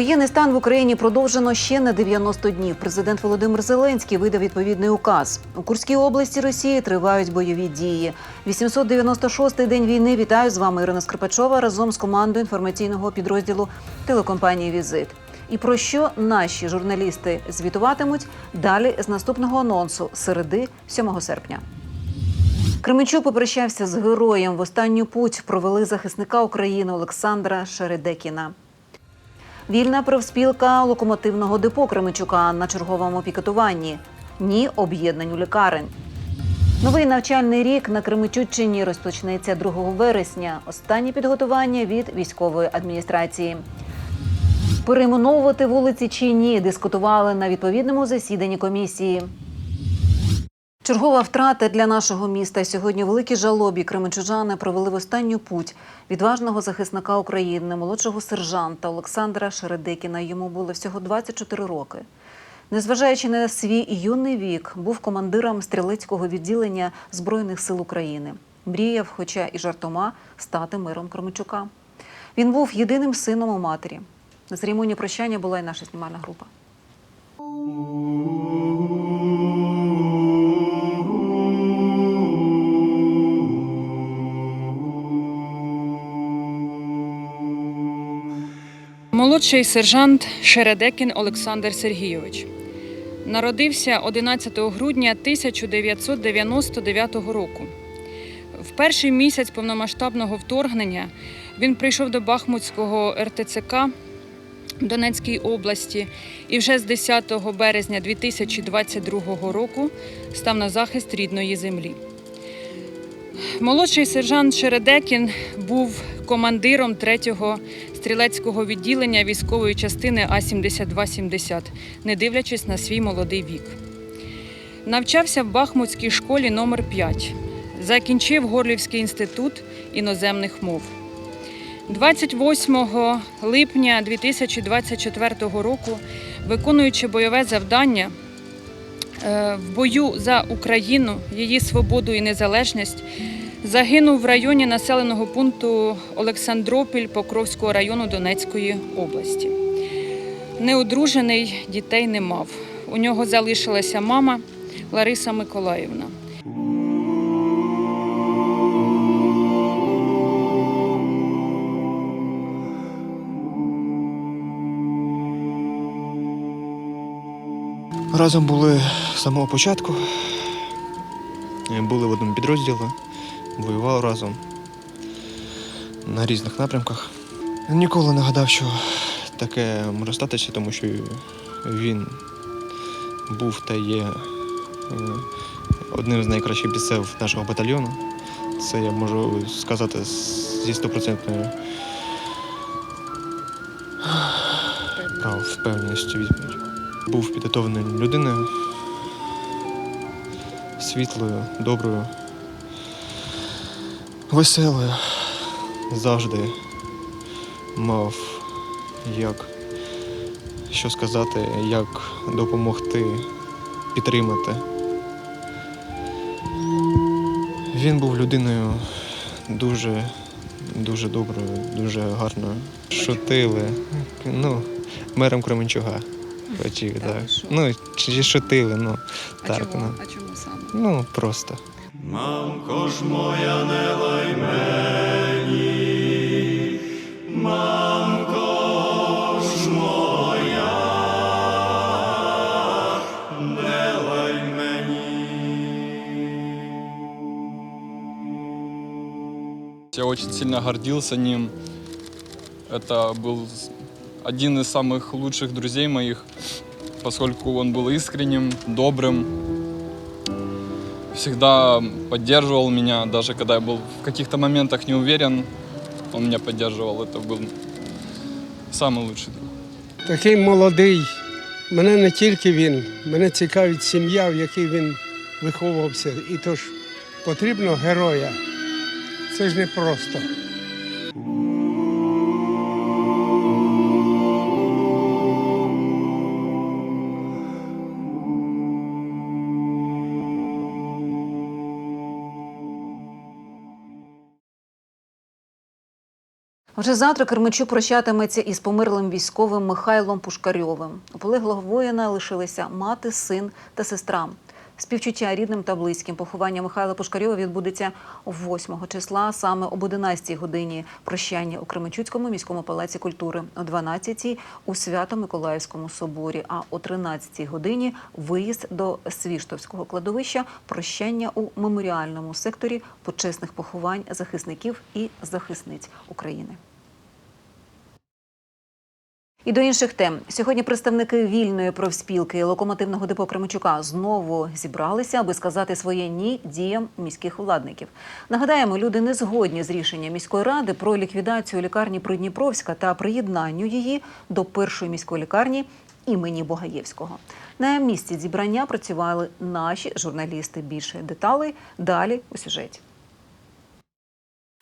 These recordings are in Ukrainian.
Воєнний стан в Україні продовжено ще на 90 днів. Президент Володимир Зеленський видав відповідний указ. У Курській області Росії тривають бойові дії. 896-й день війни. Вітаю з вами Ірина Скрипачова разом з командою інформаційного підрозділу телекомпанії Візит. І про що наші журналісти звітуватимуть далі з наступного анонсу середи 7 серпня. Кременчук попрощався з героєм. В останню путь провели захисника України Олександра Шередекіна. Вільна профспілка локомотивного депо Кременчука на черговому пікетуванні. Ні об'єднанню лікарень. Новий навчальний рік на Кременчуччині розпочнеться 2 вересня. Останні підготування від військової адміністрації. Перейменовувати вулиці чи ні дискутували на відповідному засіданні комісії. Чергова втрата для нашого міста. Сьогодні у великій жалобі кременчужани провели в останню путь відважного захисника України, молодшого сержанта Олександра Шередекіна. Йому було всього 24 роки. Незважаючи на свій юний вік, був командиром стрілецького відділення Збройних сил України. Мріяв, хоча і жартома, стати миром Кременчука. Він був єдиним сином у матері. На церемонії прощання була і наша знімальна група. Молодший сержант Шередекін Олександр Сергійович народився 11 грудня 1999 року. В перший місяць повномасштабного вторгнення він прийшов до Бахмутського РТЦК Донецькій області і вже з 10 березня 2022 року став на захист рідної землі. Молодший сержант Шередекін був командиром 3-го стрілецького відділення військової частини А-7270, не дивлячись на свій молодий вік. Навчався в Бахмутській школі номер 5 Закінчив Горлівський інститут іноземних мов. 28 липня 2024 року, виконуючи бойове завдання е, в бою за Україну, її свободу і незалежність, загинув в районі населеного пункту Олександропіль Покровського району Донецької області. Неодружений, дітей не мав. У нього залишилася мама Лариса Миколаївна. Разом були з самого початку. Е, Були в одному підрозділі, воювали разом на різних напрямках. Ніколи не гадав, що таке може статися, тому що він був та є е, одним з найкращих бійців нашого батальйону. Це я можу сказати зі стопроцентною впевненістю відповідь. Був підготовленою людиною, світлою, доброю, веселою. Завжди мав як що сказати, як допомогти, підтримати. Він був людиною дуже, дуже доброю, дуже гарною. Шутили. Ну, мером Кременчуга хотів, Та так. що? Ну, чи шутили, ну так. Ну, А чому саме? ну просто. Мамко ж моя не лай мені, мамко ж моя, не лай мені. Я очень сильно гордился ним. Это был один из самых лучших друзей моих, поскольку он был искренним, добрым, всегда поддерживал меня, даже когда я был в каких-то моментах не уверен, он меня поддерживал. Это был самый лучший друг. Такий молодий. Мене не тільки він, мене цікавить сім'я, в якій він виховувався. І тож потрібно героя. Це ж не просто. Вже завтра Кременчук прощатиметься із померлим військовим Михайлом Пушкарьовим. У полеглого воїна лишилися мати, син та сестра. Співчуття рідним та близьким поховання Михайла Пушкарьова відбудеться 8 числа, саме об 11 годині. Прощання у Кременчуцькому міському палаці культури, о 12 у Свято-Миколаївському соборі, а о 13 годині виїзд до Свіштовського кладовища, прощання у меморіальному секторі почесних поховань захисників і захисниць України. І до інших тем сьогодні представники вільної профспілки локомотивного депо Кременчука знову зібралися, аби сказати своє ні діям міських владників. Нагадаємо, люди не згодні з рішенням міської ради про ліквідацію лікарні Придніпровська та приєднанню її до першої міської лікарні імені Богаєвського. На місці зібрання працювали наші журналісти. Більше деталей далі у сюжеті.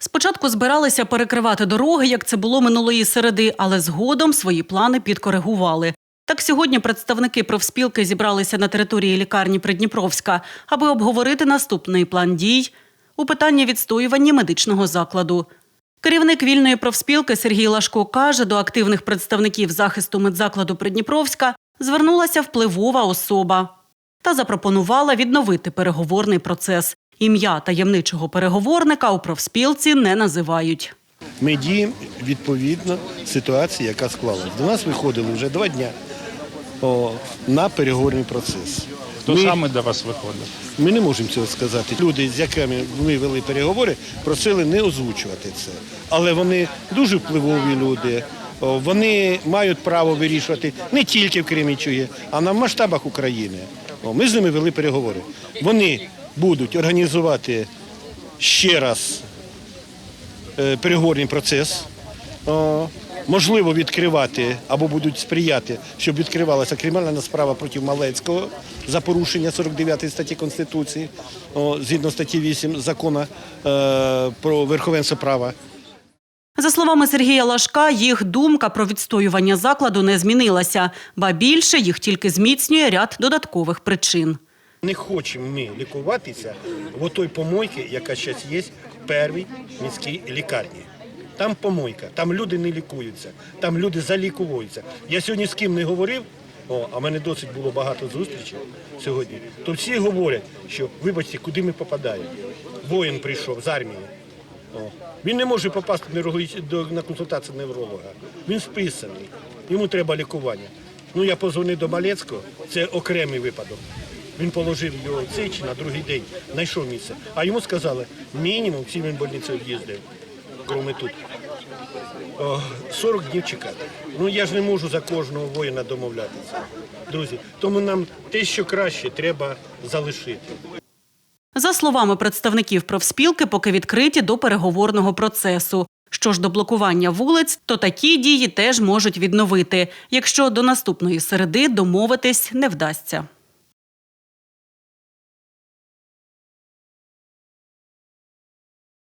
Спочатку збиралися перекривати дороги, як це було минулої середи, але згодом свої плани підкоригували. Так сьогодні представники профспілки зібралися на території лікарні Придніпровська, аби обговорити наступний план дій у питанні відстоювання медичного закладу. Керівник вільної профспілки Сергій Лашко каже, до активних представників захисту медзакладу Придніпровська звернулася впливова особа та запропонувала відновити переговорний процес. Ім'я таємничого переговорника у профспілці не називають. Ми діємо відповідно ситуації, яка склалась. До нас виходили вже два дні на переговорний процес. Хто ми, саме до вас виходив? ми не можемо цього сказати. Люди, з якими ми вели переговори, просили не озвучувати це. Але вони дуже впливові люди. Вони мають право вирішувати не тільки в Кремічугі, а на масштабах України. Ми з ними вели переговори. Вони будуть організувати ще раз е, переговорний процес. Можливо, відкривати або будуть сприяти, щоб відкривалася кримінальна справа проти Малецького за порушення 49 статті Конституції, згідно статті 8 закону е, про верховенство права. За словами Сергія Лашка, їх думка про відстоювання закладу не змінилася, ба більше їх тільки зміцнює ряд додаткових причин. Не хочемо ми лікуватися в той помойці, яка зараз є в першій міській лікарні. Там помойка, там люди не лікуються, там люди залікуються. Я сьогодні з ким не говорив, о, а в мене досить було багато зустрічей сьогодні, то всі говорять, що вибачте, куди ми попадаємо. Воїн прийшов з армії. О. Він не може попасти на консультацію невролога. Він списаний, йому треба лікування. Ну я позвонив до Малецького, це окремий випадок. Він положив його в на другий день, знайшов місце. А йому сказали, мінімум всі він больницю їздив, крім тут. О, 40 днів чекати. Ну я ж не можу за кожного воїна домовлятися. Друзі, тому нам те, що краще, треба залишити. За словами представників профспілки, поки відкриті до переговорного процесу. Що ж до блокування вулиць, то такі дії теж можуть відновити, якщо до наступної середи домовитись не вдасться.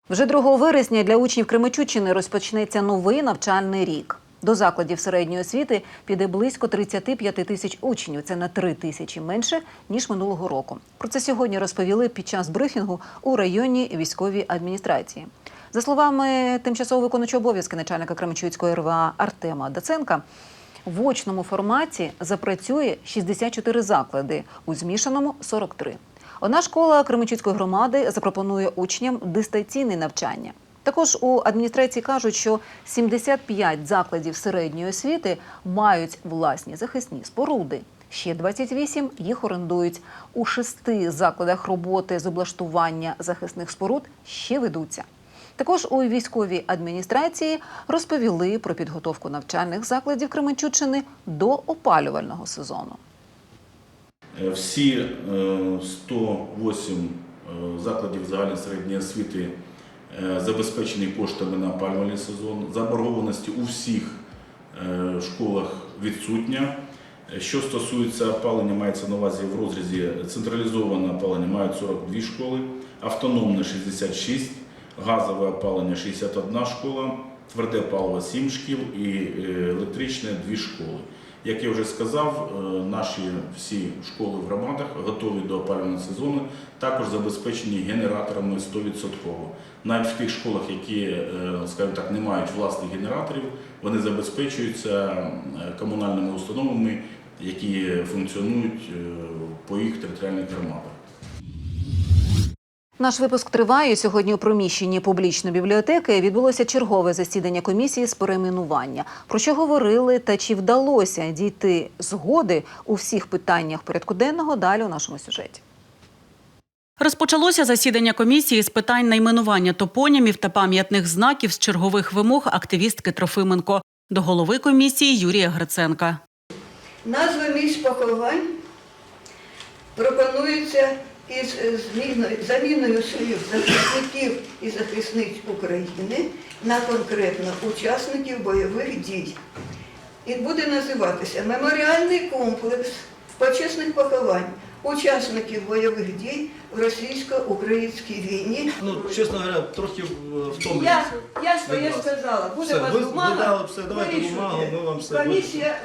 Вже 2 вересня для учнів Кременчуччини розпочнеться новий навчальний рік. До закладів середньої освіти піде близько 35 тисяч учнів. Це на 3 тисячі менше ніж минулого року. Про це сьогодні розповіли під час брифінгу у районній військовій адміністрації. За словами тимчасово виконуючого обов'язки начальника Кременчуцької РВА Артема Даценка, в очному форматі запрацює 64 заклади, у змішаному 43. Одна школа Кременчуцької громади запропонує учням дистанційне навчання. Також у адміністрації кажуть, що 75 закладів середньої освіти мають власні захисні споруди. Ще 28 їх орендують. У шести закладах роботи з облаштування захисних споруд ще ведуться. Також у військовій адміністрації розповіли про підготовку навчальних закладів Кременчуччини до опалювального сезону. Е, Всі е, 108 е, закладів загальної середньої освіти е, забезпечені коштами на опалювальний сезон. Заборгованості у всіх е, школах відсутня. Е, Що стосується опалення, мається на увазі в розрізі централізоване опалення мають 42 школи, автономне 66, газове опалення 61 школа, тверде паливо 7 шкіл і е, електричне 2 школи. Як я вже сказав, е, наші всі школи в громадах готові до опалювального сезону, також забезпечені генераторами 100%. Навіть в тих школах, які, е, скажімо так, не мають власних генераторів, вони забезпечуються е, комунальними установами, які функціонують по їх територіальних громадах. Наш випуск триває. Сьогодні у приміщенні публічної бібліотеки відбулося чергове засідання комісії з перейменування. Про що говорили та чи вдалося дійти згоди у всіх питаннях порядку денного далі у нашому сюжеті. Розпочалося засідання комісії з питань найменування топонімів та пам'ятних знаків з чергових вимог активістки Трофименко до голови комісії Юрія Гриценка. Назва місць поховань пропонується із е, зміною, заміною слів захисників і захисниць України на конкретно учасників бойових дій. І буде називатися Меморіальний комплекс почесних поховань учасників бойових дій в російсько-українській війні. Ну, чесно говоря, трохи в- втомлююся. Я, я своє сказала, буде Все, вас бумага, все, давайте вирішуйте. бумагу, ми вам все Комісія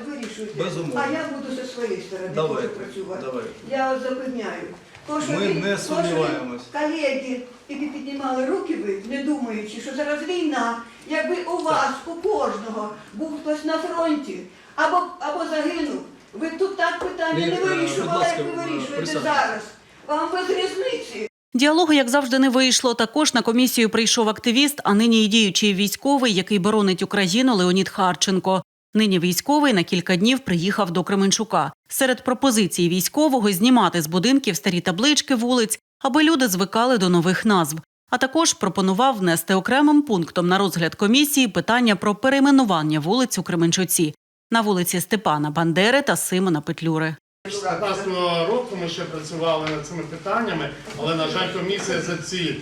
Безумовно. а я буду зі своєї сторони Давайте, працювати. давайте. Я вас запевняю. То, що Ми ви- не то, що ви, сумніваємось. Колеги, які піднімали руки ви, не думаючи, що зараз війна, якби у вас, у кожного, був хтось на фронті або, або загинув, ви тут так питання Лі- не е, будь вирішували, ласка, як ви е, вирішуєте присядьте. зараз. Вам без різниці. Діалогу, як завжди, не вийшло. Також на комісію прийшов активіст, а нині і діючий військовий, який боронить Україну Леонід Харченко. Нині військовий на кілька днів приїхав до Кременчука. Серед пропозицій військового знімати з будинків старі таблички вулиць, аби люди звикали до нових назв. А також пропонував внести окремим пунктом на розгляд комісії питання про перейменування вулиць у Кременчуці на вулиці Степана Бандери та Симона Петлюри. З 15 року ми ще працювали над цими питаннями, але, на жаль, комісія за ці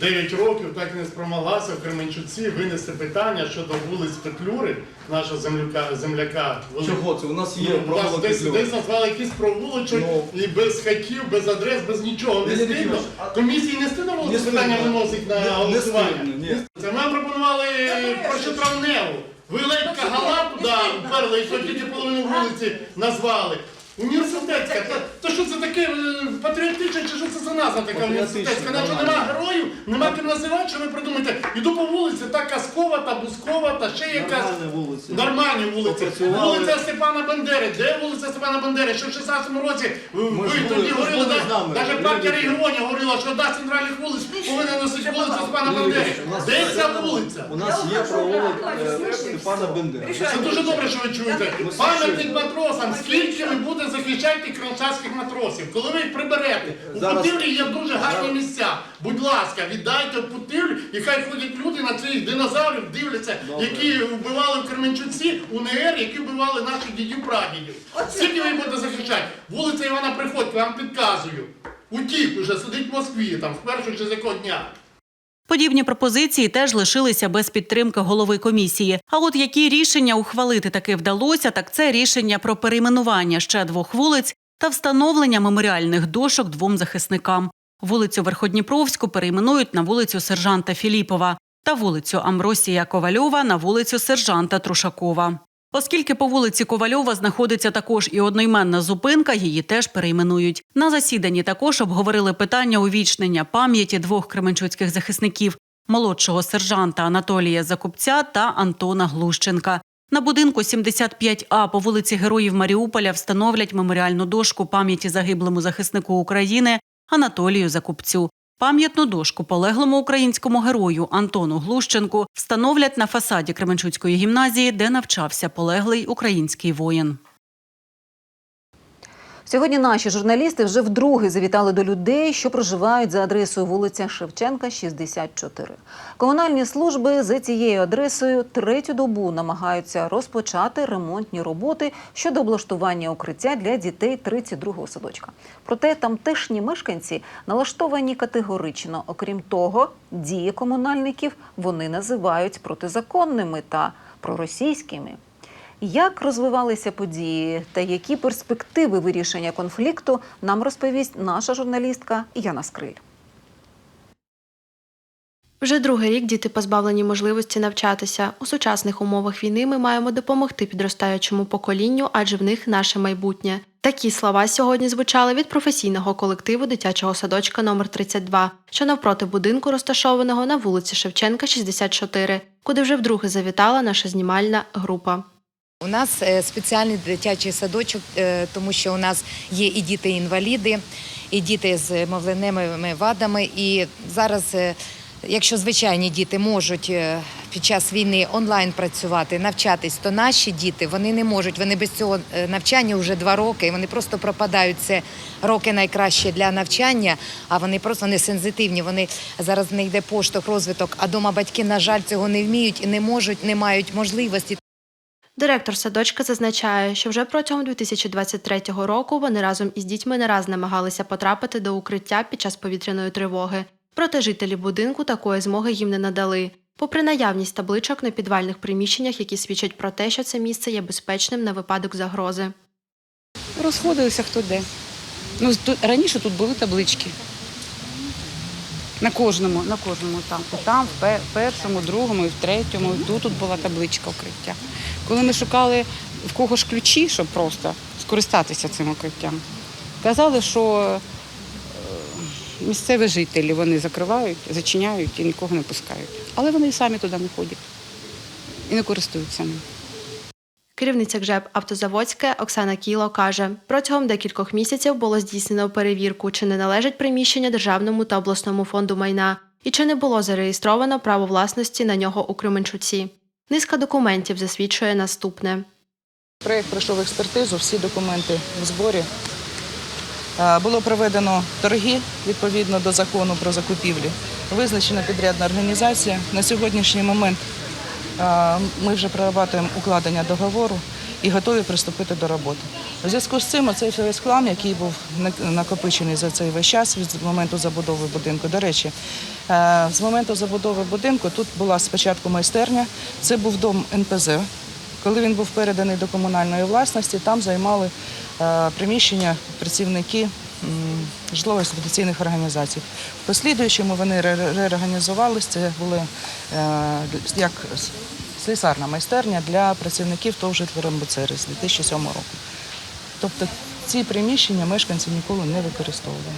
9 років так і не спромоглася в Кременчуці винести питання щодо вулиць Петлюри, нашого земляка, земляка. Чого це? У нас є Ну, вас десь, Петлюри. десь назвали якийсь провулочок Ну. і без хатів, без адрес, без нічого. Не Леонід стидно. Ігорович, а- Комісії не стидно було Не це питання стидно. виносить на Не- не голосування. стидно, ні. Це ми пропонували першотравневу. Ви ледь кагала туди вперли, і то половину вулиці назвали. Університетська, та, та що це таке е, патріотичне, чи що це за назва така університетська? Наче нема героїв, нема ким називати, що ви придумаєте. Іду по вулиці, та казкова, та бускова, та ще якась. Нормальні вулиці. Нормальні вулиці. Попрацювали. Вулиця Степана Бандери. Де вулиця Степана Бандери? Ще в 16-му році ви тоді ж говорили, були з нами. навіть партія Люди. регіонів говорила, що одна з центральних вулиць повинна носити вулицю Степана Бандери. У нас Де ця вулиця? У нас є провулок е, Степана Бендера. Це дуже добре, що ви чуєте. Пам'ятник матросам, скільки ви будете захищати кроншарських матросів? Коли ви їх приберете? У Зараз- Путивлі є дуже гарні місця. Будь ласка, віддайте в Путивлю, і хай ходять люди на цих динозаврів, дивляться, Добре. які вбивали в Кременчуці, УНР, які вбивали наших дідів прадідів. Скільки ви будете захищати? Вулиця Івана Приходька, я вам підказую. Утік уже сидить в Москві, там, в першу чи з якого дня. Подібні пропозиції теж лишилися без підтримки голови комісії. А от які рішення ухвалити таки вдалося, так це рішення про перейменування ще двох вулиць та встановлення меморіальних дошок двом захисникам. Вулицю Верходніпровську перейменують на вулицю сержанта Філіпова та вулицю Амросія Ковальова на вулицю сержанта Трушакова. Оскільки по вулиці Ковальова знаходиться також і одноіменна зупинка, її теж перейменують. На засіданні також обговорили питання увічнення пам'яті двох кременчуцьких захисників молодшого сержанта Анатолія Закупця та Антона Глущенка. На будинку 75А по вулиці Героїв Маріуполя встановлять меморіальну дошку пам'яті загиблому захиснику України Анатолію Закупцю. Пам'ятну дошку полеглому українському герою Антону Глущенку встановлять на фасаді Кременчуцької гімназії, де навчався полеглий український воїн. Сьогодні наші журналісти вже вдруге завітали до людей, що проживають за адресою вулиця Шевченка, 64. Комунальні служби за цією адресою третю добу намагаються розпочати ремонтні роботи щодо облаштування укриття для дітей 32-го садочка. Проте тамтешні мешканці налаштовані категорично. Окрім того, дії комунальників вони називають протизаконними та проросійськими. Як розвивалися події та які перспективи вирішення конфлікту, нам розповість наша журналістка Яна Скриль. Вже другий рік діти позбавлені можливості навчатися. У сучасних умовах війни ми маємо допомогти підростаючому поколінню, адже в них наше майбутнє. Такі слова сьогодні звучали від професійного колективу дитячого садочка номер 32 що навпроти будинку розташованого на вулиці Шевченка, 64, куди вже вдруге завітала наша знімальна група. У нас е, спеціальний дитячий садочок, е, тому що у нас є і діти-інваліди, і діти з мовленевими вадами. І зараз, е, якщо звичайні діти можуть під час війни онлайн працювати, навчатись, то наші діти вони не можуть. Вони без цього навчання вже два роки. Вони просто пропадають. Це роки найкраще для навчання, а вони просто не сензитивні. Вони зараз них йде поштовх, розвиток. А дома батьки, на жаль, цього не вміють і не можуть, не мають можливості. Директор садочка зазначає, що вже протягом 2023 року вони разом із дітьми не раз намагалися потрапити до укриття під час повітряної тривоги. Проте жителі будинку такої змоги їм не надали. Попри наявність табличок на підвальних приміщеннях, які свідчать про те, що це місце є безпечним на випадок загрози. Розходилися хто де. Ну, тут, раніше тут були таблички. На кожному, на кожному там. Там, в пе- першому, другому, і в третьому, тут, тут була табличка укриття. Коли ми шукали в кого ж ключі, щоб просто скористатися цим укриттям, казали, що е, місцеві жителі вони закривають, зачиняють і нікого не пускають. Але вони і самі туди не ходять і не користуються ним. Керівниця КЖЕП Автозаводське Оксана Кіло каже, протягом декількох місяців було здійснено перевірку, чи не належить приміщення Державному та обласному фонду майна і чи не було зареєстровано право власності на нього у Кременчуці. Низка документів засвідчує наступне. Проєкт пройшов експертизу, всі документи в зборі. Е, Було проведено торги відповідно до закону про закупівлі. Визначена підрядна організація. На сьогоднішній момент е, ми вже прорабатуємо укладення договору і готові приступити до роботи. У зв'язку з цим оцей весь хлам, який був накопичений за цей весь час від моменту забудови будинку. До речі, е, з моменту забудови будинку тут була спочатку майстерня, це був дом НПЗ. Коли він був переданий до комунальної власності, там займали е, приміщення працівники м, житлово-експлуатаційних організацій. В послідуючому вони реорганізувалися. Це були е, як слісарна майстерня для працівників ТОВ «Житлорембуцери» з 2007 року. Тобто ці приміщення мешканці ніколи не використовували.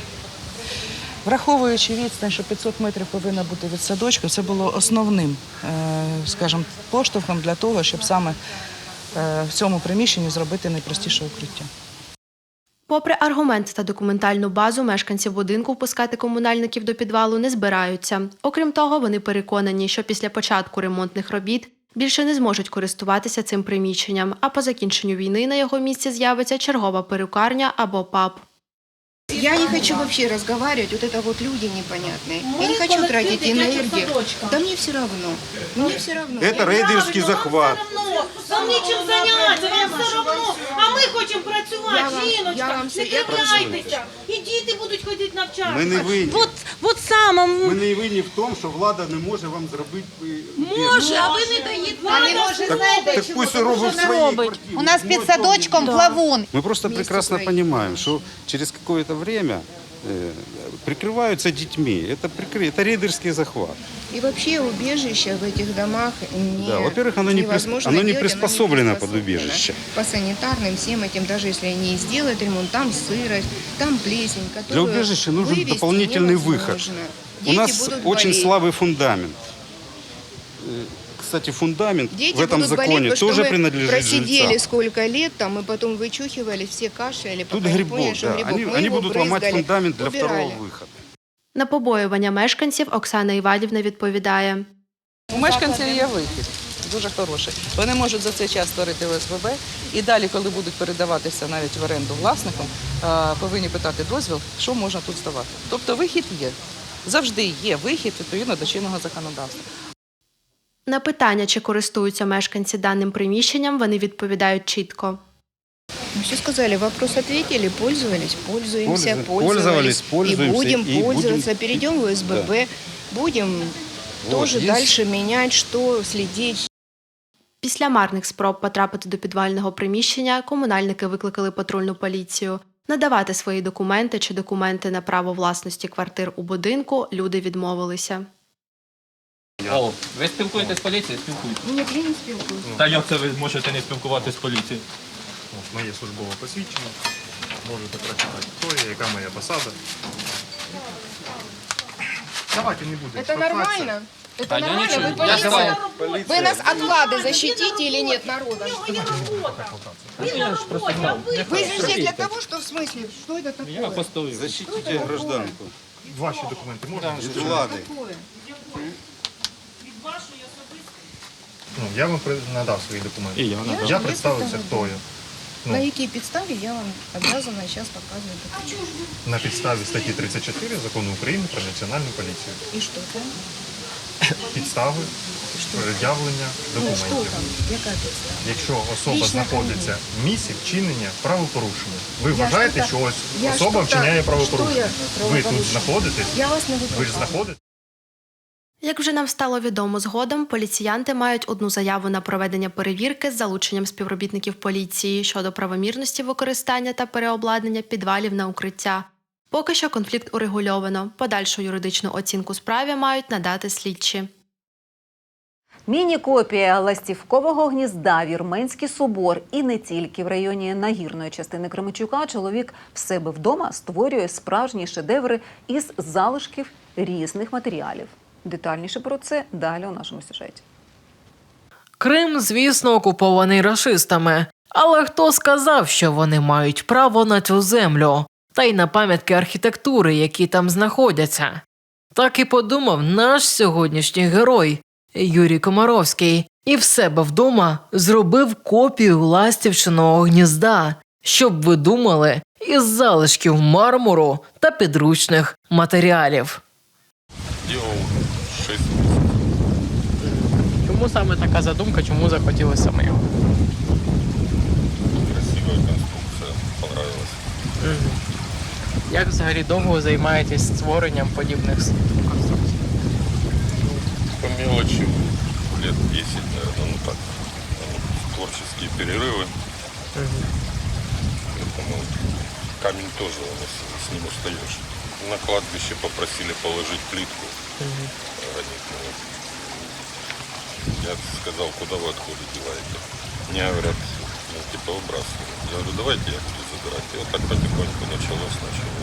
Враховуючи відстань, що 500 метрів повинна бути від садочку, це було основним, е, скажімо, поштовхом для того, щоб саме е, в цьому приміщенні зробити найпростіше укриття. Попри аргумент та документальну базу, мешканці будинку впускати комунальників до підвалу не збираються. Окрім того, вони переконані, що після початку ремонтних робіт більше не зможуть користуватися цим приміщенням, а по закінченню війни на його місці з'явиться чергова перукарня або паб. Я не хочу вообще разговаривать, вот это вот люди непонятные. Я не хочу тратить энергию. Да мне все равно. Мне все равно. Это рейдерский захват. Вам нічим зайнятися, вам все одно. А ми хочемо Я працювати, вам- я жіночка. вам Не все- я кривляйтеся. І діти будуть ходити навчатися. Ми не винні. От, от саме Ми не винні в тому, що влада не може вам зробити. е, може, а ви не даєте. Так, так пусть робить в своїй квартирі. У нас під садочком плавун. Мы просто прекрасно понимаем, что через какое-то время э, прикрываются детьми. Это, прикры... это рейдерский захват. И вообще убежище в этих домах не, Да, во-первых, оно не, прис- оно не приспособлено под приспособлено. убежище. По санитарным всем этим, даже если они и сделают ремонт, там сырость, там плесень, Для убежища нужен дополнительный выход. невозможно. У Дети нас будут очень болеть. слабый фундамент. Э, Кстати, фундамент Дети в этом будут болеть, законе потому что тоже мы принадлежит просидели жильцам. сколько лет, там, мы потом вычухивали, все кашляли, Тут пока не грибок, поняли, что да. грибок. Они, Мы они его будут ломать брызгали, фундамент для убирали. второго выхода. На побоювання мешканців Оксана Іванівна відповідає. У мешканців є вихід. Дуже хороший. Вони можуть за цей час створити ОСББ і далі, коли будуть передаватися навіть в оренду власникам, е, повинні питати дозвіл, що можна тут здавати. Тобто вихід є. Завжди є вихід відповідно до чинного законодавства. На питання, чи користуються мешканці даним приміщенням, вони відповідають чітко. Ну, все сказали, вопрос ответили, пользовались, пользуемся, Пользу- пользовались, пользовались, и пользуемся, будем и пользоваться, будем- перейдем в ОСББ, Да. будем Вот, тоже есть- дальше менять, что следить. Після марних спроб потрапити до підвального приміщення комунальники викликали патрульну поліцію. Надавати свої документи чи документи на право власності квартир у будинку люди відмовилися. О, ви спілкуєтесь з поліцією? Спілкуєтесь. Нет, я не спілкуюсь. Та як це ви можете не спілкуватися з поліцією? Моє службове посвідчення. Можете прочитати, хто я, яка моя посада. Давайте не будемо. Это нормально? Это А я нормально? ничего Вы не- я полиция? давай. Вы нас от влады защитите или нет народа? Ну, я ж просто знав. Вы же здесь для того, что в смысле? Что это такое? Я постою. Защитите гражданку. Ваші документи можна? Від влади. Ну, я вам при- надав свої документи. І я надав. Я представився, хто я. На Ну, якій підставі я вам обязана сейчас показывать документы? на підставі статті 34 закону України про національну поліцію. И что там? Підстави пред'явлення Ну, что документів. там? Яка підстава? Якщо особа Лічна знаходиться в місці вчинення правопорушення, ви Я вважаєте, що ось я особа вчиняє що правопорушення? я Ви тут правопорушення? знаходитесь? Я вас не Ви ж викликала. знаходитесь? Як вже нам стало відомо згодом, поліціянти мають одну заяву на проведення перевірки з залученням співробітників поліції щодо правомірності використання та переобладнання підвалів на укриття. Поки що конфлікт урегульовано. Подальшу юридичну оцінку справі мають надати слідчі. Міні-копія ластівкового гнізда, Вірменський собор і не тільки в районі нагірної частини Кременчука чоловік в себе вдома створює справжні шедеври із залишків різних матеріалів. Детальніше про це далі у нашому сюжеті. Крим, звісно, окупований рашистами. Але хто сказав, що вони мають право на цю землю, та й на пам'ятки архітектури, які там знаходяться? Так і подумав наш сьогоднішній герой Юрій Комаровський, і в себе вдома зробив копію ластівчиного гнізда, щоб ви думали, із залишків мармуру та підручних матеріалів. Делал 6 Чому саме така задумка, чому захотілося саме його? Красивая конструкция, понравилась. Як взагалі довго займаєтесь створенням подібних с- конструкцій? По мелочи лет 10, наверное, ну так. ну, Творческие перерывы. Поэтому камень тоже с- с ним устаешь. На кладбище попросили положить плитку гранитную. Я сказал, куда вы отходы деваете? Мне говорят, ну, типа выбрасываю. Я говорю, давайте я буду забирать. И вот так потихоньку началось, началось.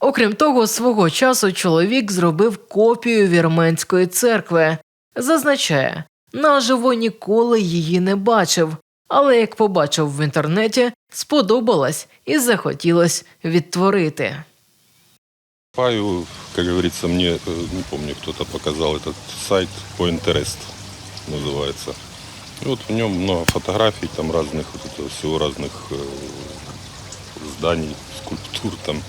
Окрім того, свого часу чоловік зробив копію вірменської церкви. Зазначає, наживо ніколи її не бачив, але як побачив в інтернеті, сподобалось і захотілось відтворити. Паю, как говорится, мне, э, не помню, кто-то показал этот сайт Pinterest называется. И вот в нем много фотографий, там разных, вот этого всего разных э, зданий, скульптур, там,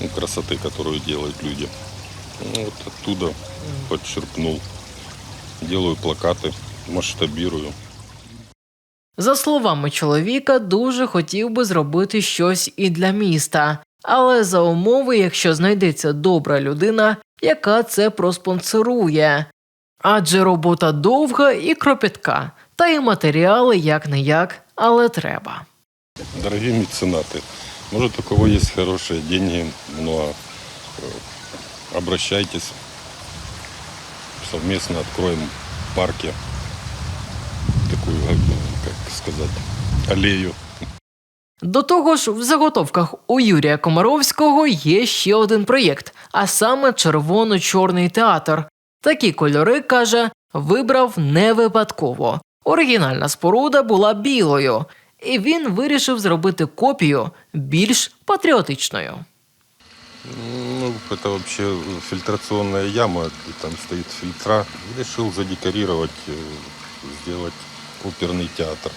ну, красоты, которую делают люди. Ну, вот оттуда подчеркнул. Делаю плакаты, масштабирую. За словами чоловіка, дуже хотів би зробити щось і для міста, але за умови, якщо знайдеться добра людина, яка це проспонсорує. Адже робота довга і кропітка, та й матеріали як не як, але треба. Дорогие меценаты, может, у кого есть хорошие деньги, много, э, обращайтесь. Совместно откроем в парке такую, как как сказать, аллею. До того ж, в заготовках у Юрія Комаровського є ще один проєкт, а саме червоно-чорний театр. Такі кольори, каже, вибрав не випадково. Оригінальна споруда була білою, і він вирішив зробити копію більш патріотичною. Ну, это вообще фильтрационная яма, и там стоит фильтра. Решил задекорировать, э, сделать оперный театр.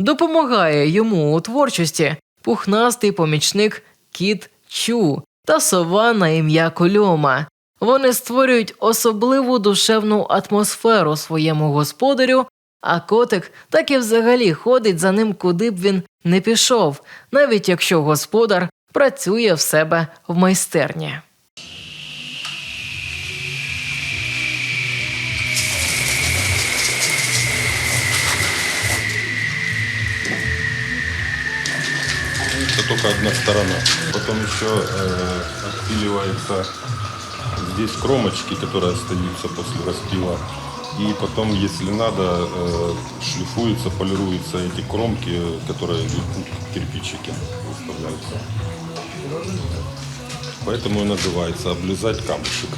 Допомагає йому у творчості пухнастий помічник Кіт Чу та сова на ім'я Кольома. Вони створюють особливу душевну атмосферу своєму господарю, а котик так і взагалі ходить за ним, куди б він не пішов, навіть якщо господар працює в себе в майстерні. Это только одна сторона. Потом еще э, отпиливается здесь кромочки, которые остаются после распила. И потом, если надо, э, шлифуются, полируются эти кромки, которые идут, ну, как кирпичики выставляются. Поэтому и называется облизать камушек.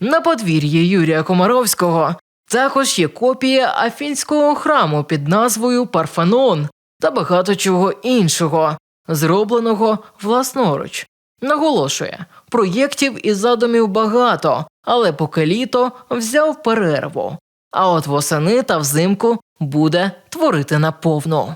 На подвір'ї Юрія Комаровського також є копія афінського храму під назвою Парфенон та багато чого іншого, зробленого власноруч. Наголошує, проєктів і задумів багато, але поки літо взяв перерву. А от восени та взимку буде творити наповну.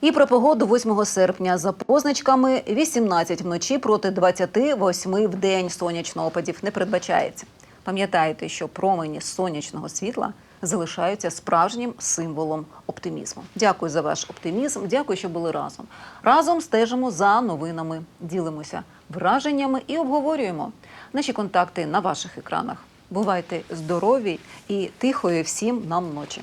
І про погоду 8 серпня за позначками 18 вночі проти 28 в день сонячно опадів не передбачається. Пам'ятайте, що промені сонячного світла залишаються справжнім символом оптимізму. Дякую за ваш оптимізм. Дякую, що були разом. Разом стежимо за новинами, ділимося враженнями і обговорюємо. Наші контакти на ваших екранах. Бувайте здорові і тихої всім нам ночі.